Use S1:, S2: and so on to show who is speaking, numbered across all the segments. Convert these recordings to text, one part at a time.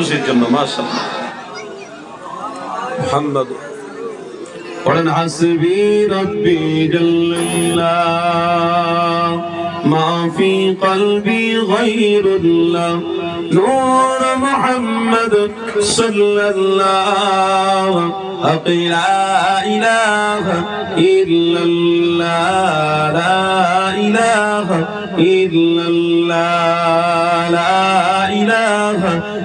S1: খুশির জন্য মাসা মোহাম্মদ পড়েন হাসবি রব্বি জাল্লাল্লাহ মা ফি কলবি গায়রুল্লাহ نور محمد صلى الله أقي لا إله إلا الله لا إله إلا الله لا إله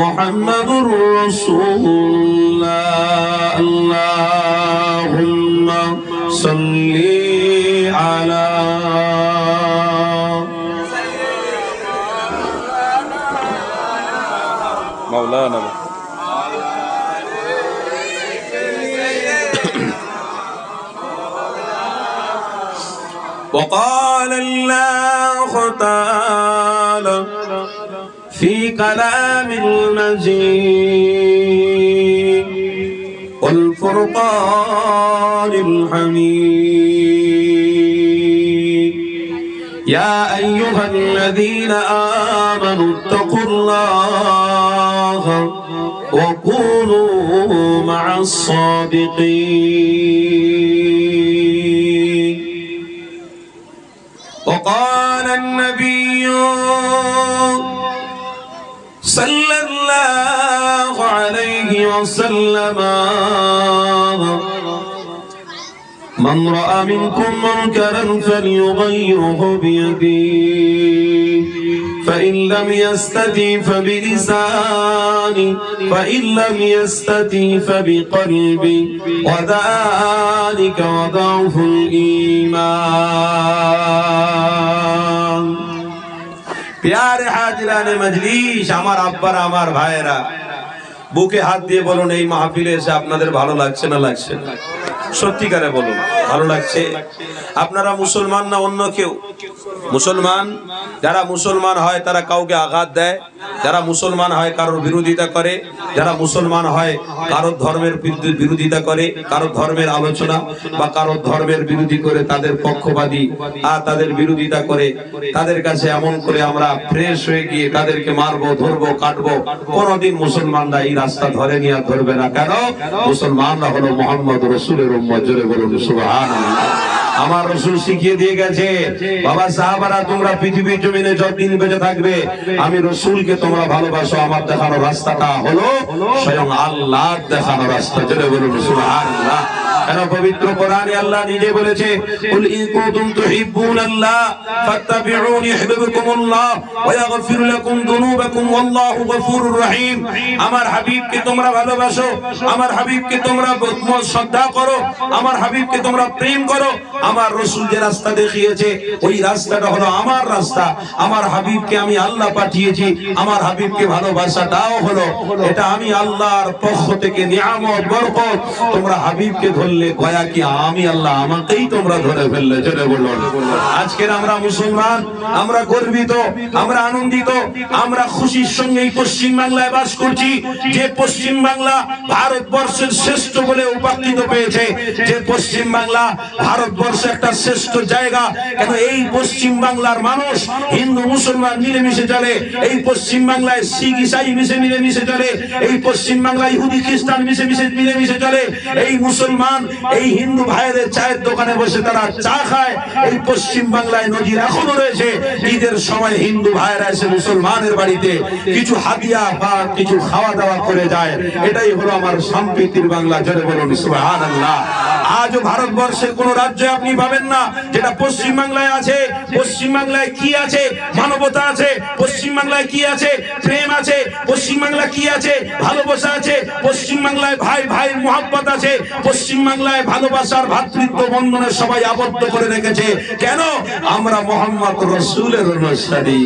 S1: محمد رسول الله اللهم صل على مولانا. وقال الله تعالى في كلام المجيد. والفرقان الحميد. يا أيها الذين آمنوا اتقوا الله وكونوا مع الصادقين. وقال النبي وسلم من رأى منكم منكرا فليغيره بيده فإن لم يستطع فبلسانه فإن لم يستطع فبقلبه وذلك وضعف الإيمان প্যারে হাজিরানে মজলিস আমার আব্বার আমার ভাইয়েরা বুকে হাত দিয়ে বলুন এই মাহফিলে এসে আপনাদের ভালো লাগছে না লাগছে? সত্যিকারে বলুন, ভালো লাগছে? আপনারা মুসলমান না অন্য কেউ? মুসলমান, যারা মুসলমান হয় তারা কাউকে আঘাত দেয়, যারা মুসলমান হয় কারোর বিরোধিতা করে, যারা মুসলমান হয় কারোর ধর্মের বিরোধিতা করে, কারোর ধর্মের আলোচনা বা কারোর ধর্মের বিরোধী করে তাদের পক্ষপাতী, আর তাদের বিরোধিতা করে, তাদের কাছে এমন করে আমরা ফ্রেশ হয়ে গিয়ে তাদেরকে মারবো, ধরবো, কাটবো, কোনোদিন মুসলমানরা এই রাস্তা ধরে নিয়ে ধরবে না। কেন? মুসলমানরা হলো মোহাম্মদ রসুলের আমার রসুল শিখিয়ে দিয়ে গেছে, বাবা সাহাবারা, তোমরা পৃথিবীর জমিনে যতদিন বেঁচে থাকবে, আমি রসুলকে তোমরা ভালোবাসো, আমার দেখানো রাস্তাটা হলো স্বয়ং আল্লাহ দেখানো রাস্তা। জোরে বলুন, সুবহানাল্লাহ। কেন পবিত্র কোরআনে আল্লাহ নিজে বলেছে, কুল ইন কুনতুম তুহিব্বুনাল্লাহ ফাত্তাবিউনি ওয়া ইয়াগফির লাকুম যুনুবাকুম ওয়াল্লাহু রহিম। আমার হাবিবকে তোমরা ভালোবাসো, আমার হাবিবকে তোমরা শ্রদ্ধা করো, আমার হাবিবকে তোমরা প্রেম করো। আমার রসুল যে রাস্তা দেখিয়েছে, ওই রাস্তাটা হলো আমার রাস্তা। আমার হাবিবকে আমি আল্লাহ পাঠিয়েছি, আমার হাবিবকে ভালোবাসাটাও হলো, এটা আমি আল্লাহর পক্ষ থেকে নিয়ামত, বরকত, তোমরা হাবিবকে ধরলে গয়া কি আমি আল্লাহ আমাকেই তোমরা ধরে ফেললে? চলে বলুন। আজকের আমরা মুসলমান, আমরা গর্বিত, আমরা আনন্দিত, আমরা খুশির সঙ্গে পশ্চিম বাংলায় বাস করছি। যে পশ্চিম বাংলা ভারতবর্ষের শ্রেষ্ঠ বলে উপাকৃত পেয়েছে, যে পশ্চিম বাংলা ভারতবর্ষে একটা শ্রেষ্ঠ জায়গা। কেন এই পশ্চিম বাংলার মানুষ হিন্দু, মুসলমান মিলেমিশে চলে, এই পশ্চিম বাংলায় শিখ, ইসাই মিশে মিলেমিশে চলে, এই পশ্চিম বাংলায় ইহুদি, খ্রিস্টান মিশে মিশে মিলেমিশে চলে, এই মুসলমান এই হিন্দু ভাইদের চায়ের দোকানে বসে তারা চা খায়। এই পশ্চিম বাংলায় নদীর এখনও রয়েছে। ঈদের সময় হিন্দু ভাইরা এসে মুসলমানের বাড়িতে কিছু হাদিয়া বা কিছু খাওয়া দাওয়া করে যায়। এটাই হলো আমার সম্প্রীতির বাংলা। জোরে বলুন, সুবহানাল্লাহ। আজ ভারতবর্ষের কোন রাজ্যে আপনি পাবেন না, যেটা পশ্চিম বাংলায় আছে। পশ্চিম বাংলায় কি আছে? মানবতা আছে। পশ্চিম বাংলায় কি আছে? প্রেম আছে। পশ্চিম বাংলা কি আছে? ভালোবাসা আছে। পশ্চিম বাংলায় ভাই ভাই ভাইয়ের মোহাব্বত আছে। পশ্চিম বাংলায় ভালোবাসার ভ্রাতৃত্ব বন্ধনে সবাই আবদ্ধ করে রেখেছে। কেন? আমরা মোহাম্মদ রসুলের অনুসারী।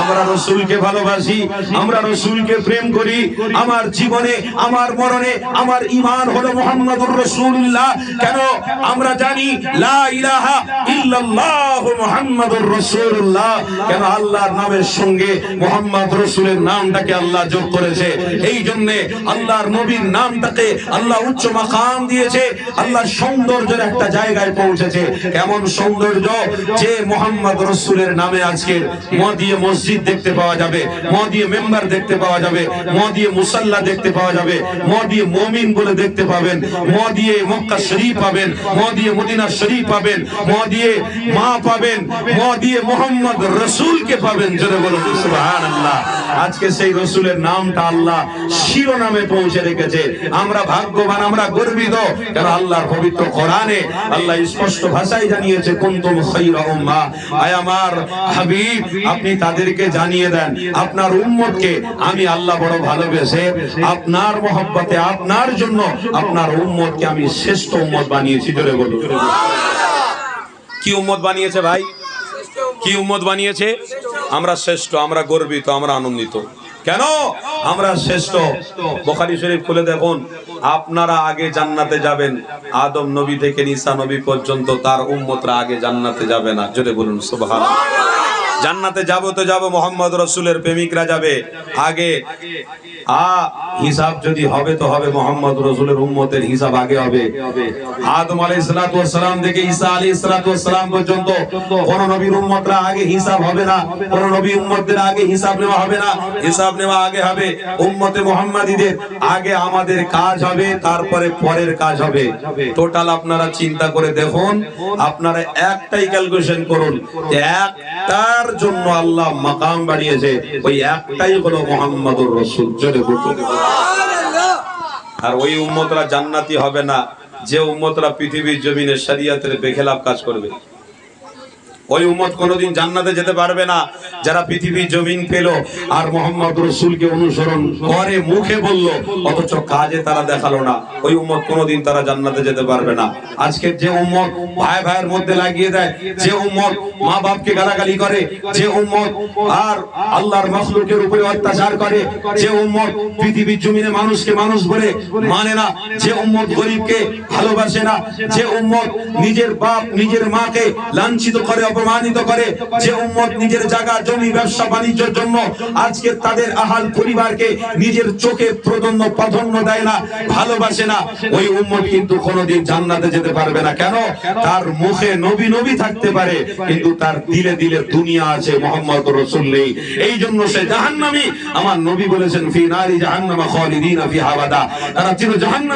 S1: আমরা রসুলকে ভালোবাসি, আমরা রসুলকে প্রেম করি। আমার জীবনে, আমার মরণে, আমার ইমান হলো মোহাম্মদুর রসুল্লাহ কেন? আমরা জানি, লা ইলাহা ইল্লাল্লাহ মুহাম্মাদুর রাসূলুল্লাহ। কেন আল্লাহর নামের সঙ্গে মোহাম্মদ রসুলের নামটাকে আল্লাহ যোগ করেছে? এই জন্য আল্লাহর নবীর নামটাকে আল্লাহ উচ্চ মাকাম দিয়েছে আল্লাহ সৌন্দর্যের একটা জায়গায় পৌঁছেছে। কেমন সৌন্দর্য? যে মোহাম্মদ রসুলের নামে আজকের মদিয়ে মসজিদ দেখতে পাওয়া যাবে, মদিয়ে মেম্বার দেখতে পাওয়া যাবে, মদিয়ে মুসাল্লা দেখতে পাওয়া যাবে, মদিয়ে মমিন বলে দেখতে পাবেন, মদিয়ে মক্কা শরীফ পাবেন, মদিয়ে মদিনা শরীফ পাবেন, মদিয়ে মা পাবেন, মদিয়ে মোহাম্মদ রসুলকে পাবেন, জোরে বলুন, সুবহানাল্লাহ। আজকে সেই রসুলের নামটা আল্লাহ শিরোনামে পৌঁছে রেখেছে। আমরা ভাগ্যবান, আমরা গর্বিত। কারণ আল্লাহর পবিত্র কোরআনে আল্লাহ স্পষ্ট ভাষায় জানিয়েছে, কুনতুম খায়রা উম্মাহ আয় আমার হাবিব, আপনি তাদেরকে জানিয়ে দেন, আপনার উম্মতকে আমি আল্লাহ বড় ভালোবেসে আপনার মহব্বতে, আপনার জন্য আপনার উম্মতকে আমি শ্রেষ্ঠ উম্মত বানিয়েছি। জোরে বলুন। কি উম্মত বানিয়েছে ভাই? কি উম্মত বানিয়েছে? আমরা শ্রেষ্ঠ, আমরা গর্বিত, আমরা আনন্দিত। কেন? আমরা শ্রেষ্ঠ। বোখারি শরীফ খুলে দেখুন। আপনারা আগে জান্নাতে যাবেন। আদম নবী থেকে নিসা নবী পর্যন্ত তার উম্মতরা আগে জান্নাতে যাবে না। জোরে বলুন সোভা জান্নাতে যাব তো যাব মোহাম্মদ রসুলের প্রেমিকরা যাবে। আগে হিসাব যদি হবে তো হবে মোহাম্মদ রসুলের উম্মতের হিসাব আগে হবে। আদম ওয়াস সালাম থেকে ঈসা ওয়াস সালাম পর্যন্ত কোন নবীর উম্মতরা আগে হিসাব হবে না, কোন নবী উম্মতদের আগে হিসাব নেওয়া হবে না, হিসাব নেওয়া আগে হবে। উম্মতে মুহাম্মাদীদের আগে আমাদের কাজ হবে, তারপরে পরের কাজ হবে। টোটাল আপনারা চিন্তা করে দেখুন, আপনারা একটাই ক্যালকুলেশন করুন একটার জন্য আল্লাহ মাকাম বাড়িয়েছে ওই একটাই হলো মোহাম্মদুর রসুল। আর ওই উম্মতরা জান্নাতি হবে না। যে উম্মতরা পৃথিবীর জমিনে শরিয়াতের বেখেলাপ কাজ করবে। ওই উম্মত কোনোদিন জান্নাতে যেতে পারবে না। যারা পৃথিবীর জমিন পেল আর মোহাম্মদ রসুলকে অনুসরণ করে মুখে বলল, অথচ কাজে তারা দেখাল না। ওই উম্মত কোনোদিন তারা জান্নাতে যেতে পারবে না। আজকে যে উম্মত ভাই ভাইয়ের মধ্যে লাগিয়ে দেয়, যে উম্মত মা বাপকে গালাগালি করে, যে উম্মত আর আল্লাহর মখলুকের উপরে অত্যাচার করে, যে উম্মত পৃথিবীর জমিনে মানুষকে মানুষ বলে মানে না, যে উম্মত গরিবকে ভালোবাসে না, যে উম্মত নিজের বাপ নিজের মাকে লাঞ্ছিত করে অপমানিত করে যে উম্মত নিজের জায়গা, জমি, ব্যবসা, বাণিজ্যের জন্য আজকে তাদের আহাল পরিবারকে নিজের চোখে প্রদন্য প্রাধান্য দেয় না, ভালোবাসে না। ওই উম্মত কিন্তু কোনোদিন জান্নাতে যেতে পারবে না। কেন? তার মুখে নবী নবী থাকতে পারে, কিন্তু তার দিলে দিলে দুনিয়া আছে মোহাম্মদ রসুল নেই এই জন্য সে জাহান্নামী। আমার নবী বলেছেন, ফি নারি জাহান্নামা খালিদিনা ফিহা আবাদা তারা চির জাহান্নামী